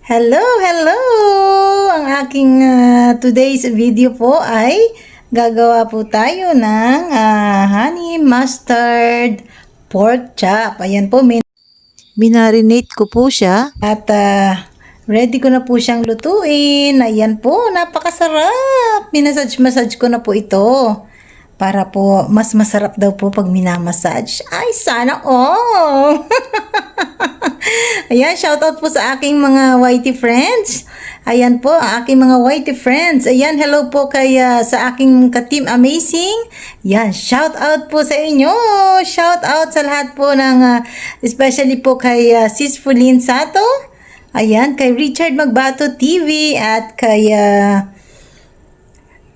Hello, hello! Ang aking ah, today's video po ay gagawa po tayo ng ah, honey mustard pork chop. Ayan po, min minarinate ko po siya at ah, ready ko na po siyang lutuin. Ayan po, napakasarap! Minasage-massage ko na po ito para po mas masarap daw po pag minamassage. Ay, sana all! Ayan, shoutout po sa aking mga whitey friends. Ayan po, ang aking mga whitey friends. Ayan, hello po kay ah, sa aking ka-team amazing. Yan, shoutout po sa inyo. Shoutout sa lahat po ng ah, especially po kay ah, Sis Fulin Sato. Ayan, kay Richard Magbato TV at kay ah,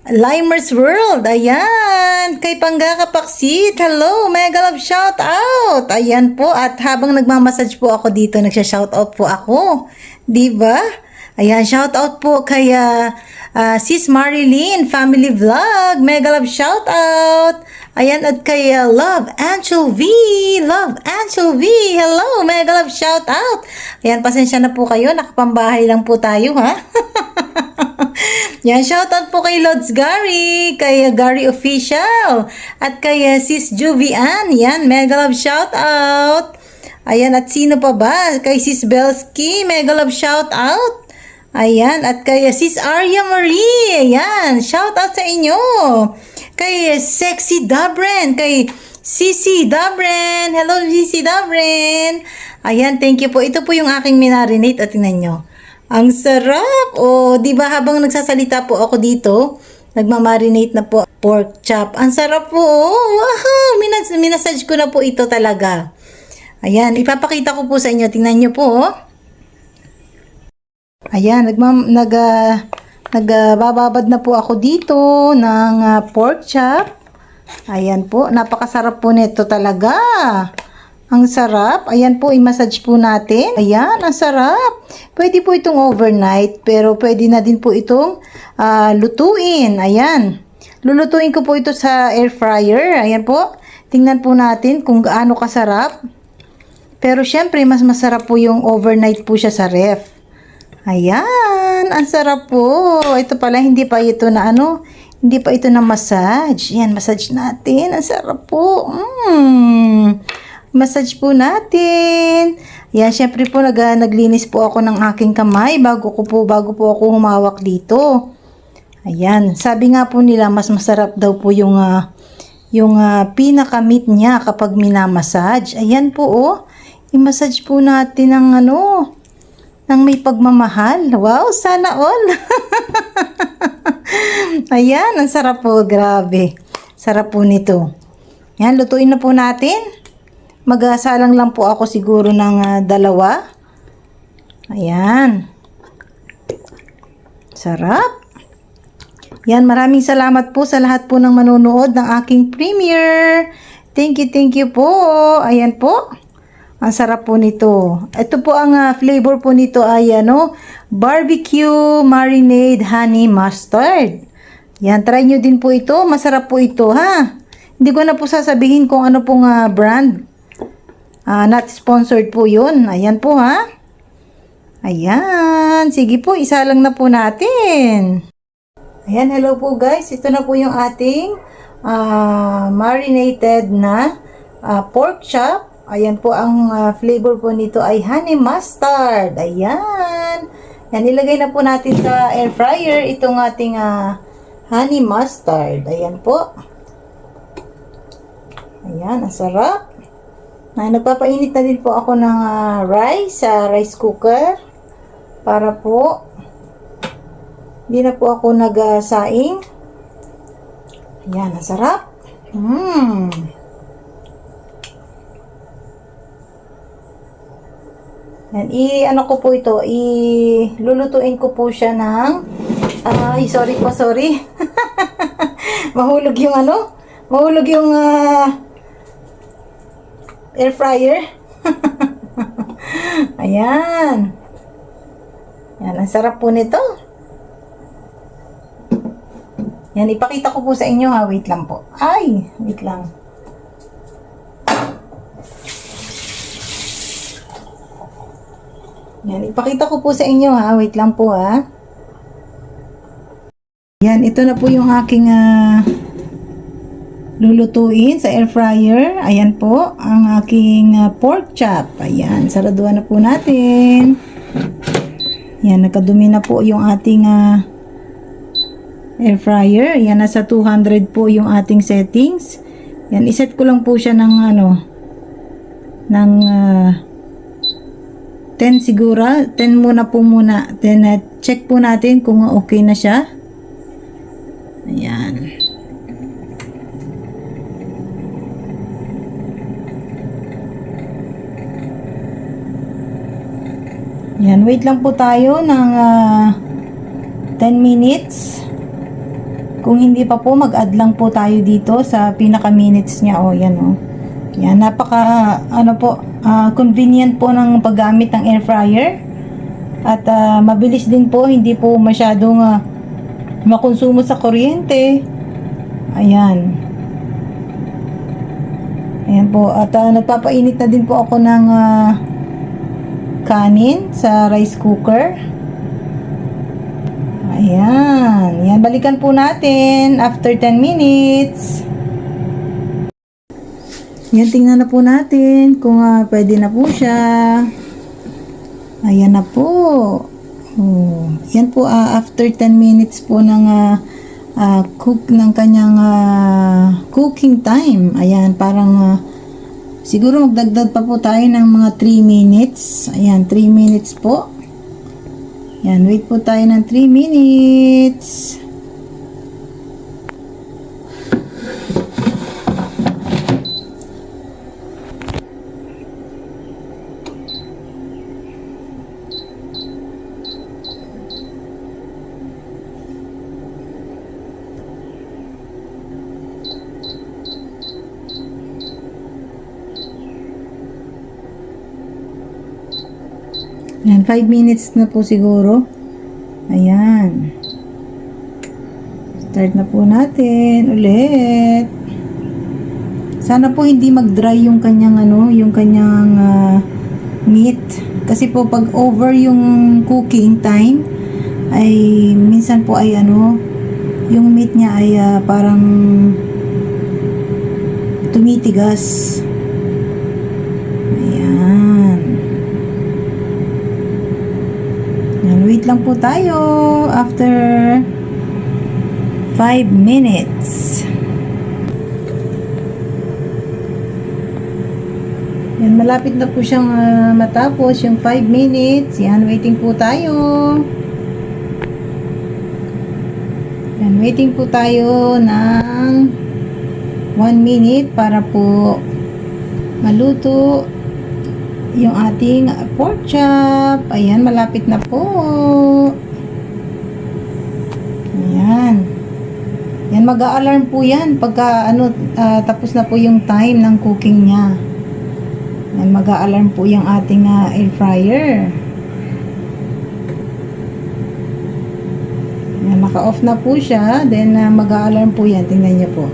Limers World, ayan. Kay Panggaka Paksit, hello, mega love shout out. Ayan po, at habang nagmamassage po ako dito, nagsha-shout out po ako. 'Di ba? Ayan, shout out po kay ah, ah, Sis Marilyn Family Vlog, mega love shout out. Ayan, at kay ah, Love Angel V, Love Angel V, hello, mega love shout out. Ayan, pasensya na po kayo, nakapambahay lang po tayo, ha? Yan, shoutout po kay Lods Gary, kay Gary Official, at kay uh, Sis Juvian. Yan, mega love shoutout. Ayan, at sino pa ba? Kay Sis Belsky, mega love shoutout. Ayan, at kay uh, Sis Arya Marie. Ayan, shoutout sa inyo. Kay uh, Sexy Dabren, kay Sisi Dabren. Hello, Sisi Dabren. Ayan, thank you po. Ito po yung aking minarinate at tingnan nyo. Ang sarap! O, di ba habang nagsasalita po ako dito, nagmamarinate na po pork chop. Ang sarap po! Oh. Wow! Minas minasage ko na po ito talaga. Ayan, ipapakita ko po sa inyo. Tingnan nyo po. Oh. Ayan, nagmam, nag, ah, nagbababad na po ako dito ng ah, pork chop. Ayan po, napakasarap po nito talaga. Ang sarap. Ayan po, i-massage po natin. Ayan, ang sarap. Pwede po itong overnight, pero pwede na din po itong ah, lutuin. Ayan. Lulutuin ko po ito sa air fryer. Ayan po. Tingnan po natin kung gaano kasarap. Pero syempre, mas masarap po yung overnight po siya sa ref. Ayan, ang sarap po. Ito pala, hindi pa ito na ano, hindi pa ito na massage. Yan, massage natin. Ang sarap po. Mmm. Massage po natin. Yan, syempre po nag, naglinis po ako ng aking kamay bago ko po, bago po ako humawak dito. Ayan, sabi nga po nila mas masarap daw po yung ah, yung ah, pinakamit niya kapag minamassage. Ayan po oh. I-massage po natin ng ano, ng may pagmamahal. Wow, sana all. Ayan, ang sarap po, grabe. Sarap po nito. Yan, lutuin na po natin. Magasalang lang po ako siguro ng ah, dalawa. Ayan. Sarap. Yan, maraming salamat po sa lahat po ng manonood ng aking premiere. Thank you, thank you po. Ayan po. Ang sarap po nito. Ito po ang ah, flavor po nito ay ano, barbecue marinade honey mustard. Yan, try nyo din po ito. Masarap po ito, ha? Hindi ko na po sasabihin kung ano pong ah, brand. Ah, not sponsored po yun. Ayan po, ha? Ayan. Sige po, isa lang na po natin. Ayan, hello po guys. Ito na po yung ating ah, marinated na ah, pork chop. Ayan po, ang ah, flavor po nito ay honey mustard. Ayan. Yan, ilagay na po natin sa air fryer itong ating ah, honey mustard. Ayan po. Ayan, ang sarap. Na, nagpapainit na din po ako ng ah, rice sa rice cooker para po hindi na po ako nag-saing. Ayan, ang sarap. Mmm. Yan, i-ano ko po ito, i-lulutuin ko po siya ng, ay, sorry po, sorry. mahulog yung ano, mahulog yung ah, air fryer. Ayan. Yan, ang sarap po nito. Yan, ipakita ko po sa inyo ha. Wait lang po. Ay, wait lang. Yan, ipakita ko po sa inyo ha. Wait lang po ha. Yan, ito na po yung aking ah, lulutuin sa air fryer. Ayan po, ang aking ah, pork chop. Ayan, saraduan na po natin. Yan, nagkadumi na po yung ating ah, air fryer. Yan, nasa 200 po yung ating settings. Yan, iset ko lang po siya ng ano, ng ah, 10 siguro. 10 muna po muna. Then, ah, check po natin kung okay na siya. Ayan. Yan, wait lang po tayo ng ah, 10 minutes. Kung hindi pa po, mag-add lang po tayo dito sa pinaka-minutes niya. O, yan o. Yan, napaka, ano po, ah, convenient po ng paggamit ng air fryer. At ah, mabilis din po, hindi po masyadong ah, makonsumo sa kuryente. Ayan. Ayan po. At ah, nagpapainit na din po ako ng ah, kanin sa rice cooker. Ayan. Yan, balikan po natin after 10 minutes. Yan, tingnan na po natin kung ah, pwede na po siya. Ayan na po. Oh, yan po ah, after 10 minutes po ng ah, ah, cook ng kanyang ah, cooking time. Ayan, parang ah, siguro magdagdag pa po tayo ng mga 3 minutes. Ayan, 3 minutes po. Yan, wait po tayo ng 3 minutes. Yan, 5 minutes na po siguro. Ayan. Start na po natin ulit. Sana po hindi mag-dry yung kanyang ano, yung kanyang ah, meat. Kasi po pag over yung cooking time ay minsan po ay ano, yung meat niya ay ah, parang tumitigas. Ayan. Wait lang po tayo after 5 minutes. Yan, malapit na po siyang ah, matapos yung 5 minutes. Yan, waiting po tayo. Yan, waiting po tayo ng 1 minute para po maluto yung ating pork chop. Ayan, malapit na po. Ayan. Yan, mag-a-alarm po yan pagka ano, ah, tapos na po yung time ng cooking niya. Yan, mag-a-alarm po yung ating ah, air fryer. Yan, naka-off na po siya. Then, ah, mag-a-alarm po yan. Tingnan niyo po.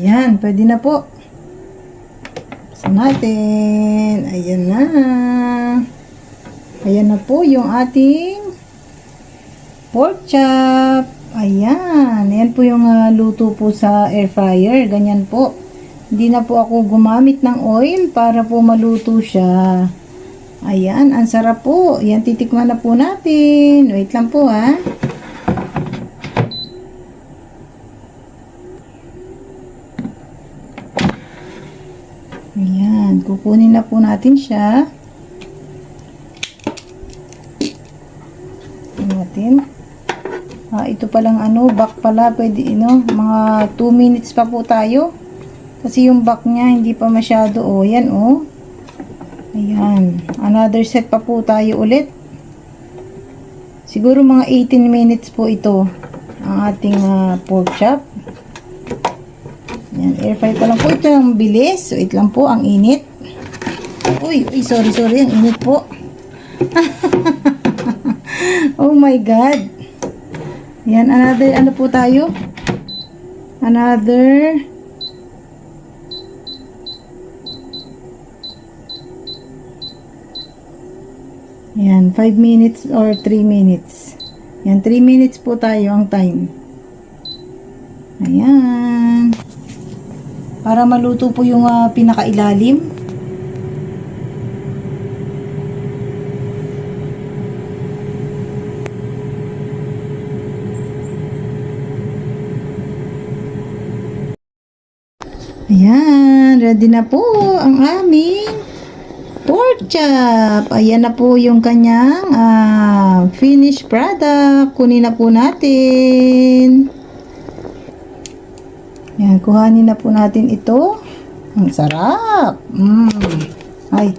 Ayan, pwede na po. Buksan natin. Ayan na. Ayan na po yung ating pork chop. Ayan. Ayan po yung ah, luto po sa air fryer. Ganyan po. Hindi na po ako gumamit ng oil para po maluto siya. Ayan, ang sarap po. Ayan, titikman na po natin. Wait lang po ha. Ayan, kukunin na po natin siya. Tingnan natin. Ah, ito palang ano, back pala, pwede, ino, mga 2 minutes pa po tayo. Kasi yung back niya, hindi pa masyado, oh, yan, oh. Ayan, another set pa po tayo ulit. Siguro mga 18 minutes po ito, ang ating ah, pork chop. Yan, air fry pa lang po. Ito ang bilis. Ito lang po ang init. Uy, uy, sorry, sorry. Ang init po. oh my God. Yan, another, ano po tayo? Another, yan, 5 minutes or 3 minutes. Yan, 3 minutes po tayo ang time. Ayan. Para maluto po yung ah, pinakailalim. Ayan, ready na po ang aming pork chop. Ayan na po yung kanyang ah, finished product. Kunin na po natin. Ayan, kuhanin na po natin ito. Ang sarap. Mm. Ay.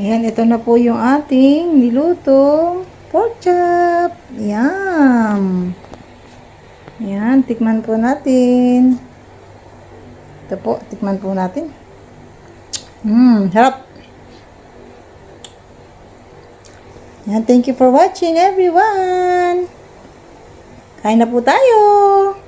Ayan, ito na po yung ating nilutong pork chop. Yum! Ayan, tikman po natin. Ito po, tikman po natin. Mmm, sarap! Ayan, thank you for watching everyone! Kain na po tayo!